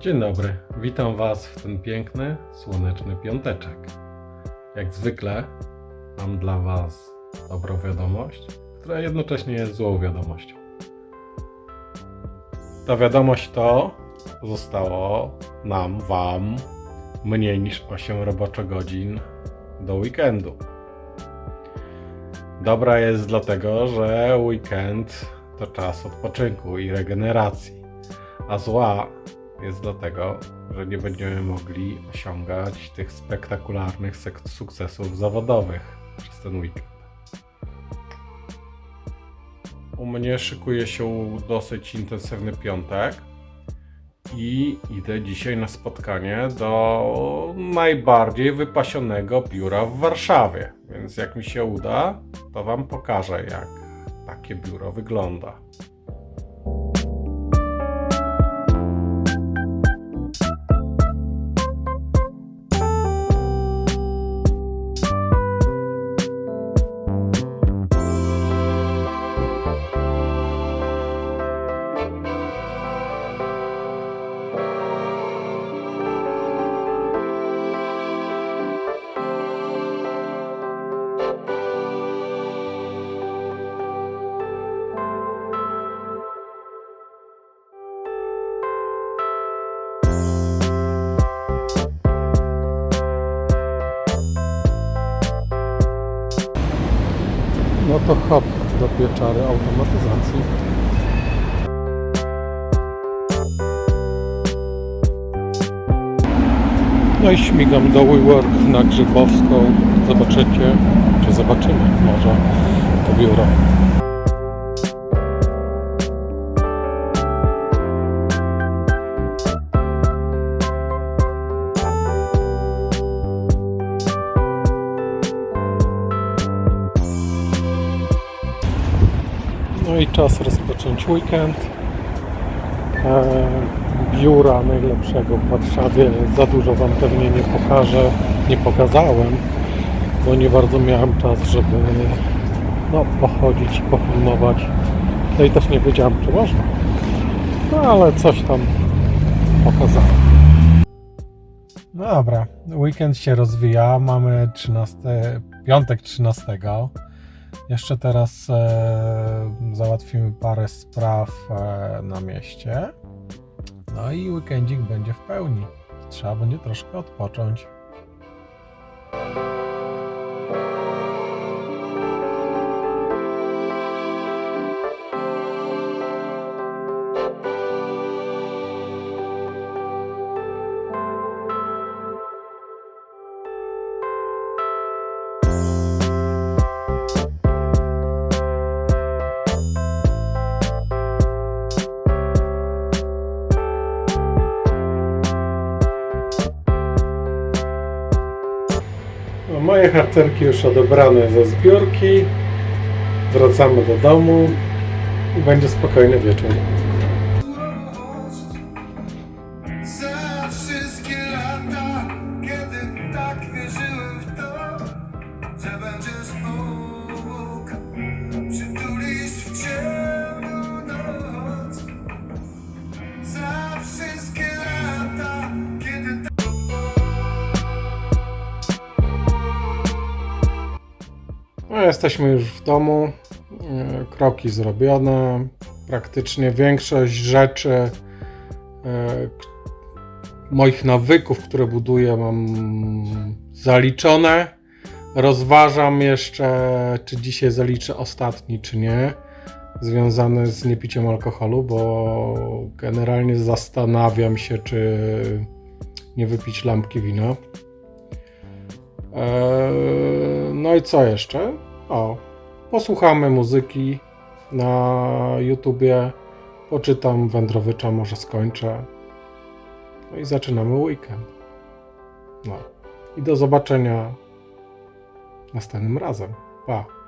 Dzień dobry, witam Was w ten piękny, słoneczny piąteczek. Jak zwykle mam dla Was dobrą wiadomość, która jednocześnie jest złą wiadomością. Ta wiadomość to zostało nam, Wam mniej niż 8 roboczogodzin do weekendu. Dobra jest dlatego, że weekend to czas odpoczynku i regeneracji, a zła jest dlatego, że nie będziemy mogli osiągać tych spektakularnych sukcesów zawodowych przez ten weekend. U mnie szykuje się dosyć intensywny piątek i idę dzisiaj na spotkanie do najbardziej wypasionego biura w Warszawie. Więc jak mi się uda, to Wam pokażę, jak takie biuro wygląda. No to hop do pieczary automatyzacji. No i śmigam do WeWork na Grzybowską. Zobaczycie, czy zobaczymy może to biuro. No i czas rozpocząć weekend. E, biura najlepszego w Warszawie za dużo Wam pewnie nie pokażę, nie pokazałem, bo nie bardzo miałem czas, żeby no, pochodzić i pofilmować. No i też nie wiedziałem, czy można. No ale coś tam pokazałem. No dobra, weekend się rozwija, mamy 13, piątek 13. Jeszcze teraz e, załatwimy parę spraw e, na mieście. No i weekendzik będzie w pełni. Trzeba będzie troszkę odpocząć. No, moje harcerki już odebrane ze zbiórki. Wracamy do domu i będzie spokojny wieczór. No, jesteśmy już w domu. E, Kroki zrobione. Praktycznie większość rzeczy e, moich nawyków, które buduję, mam zaliczone. Rozważam jeszcze, czy dzisiaj zaliczę ostatni, czy nie, związany z niepiciem alkoholu, bo generalnie zastanawiam się, czy nie wypić lampki wina. Eee, No i co jeszcze? O, posłuchamy muzyki na YouTubie, poczytam Wędrowycza, może skończę. No i zaczynamy weekend. No i do zobaczenia następnym razem. Pa!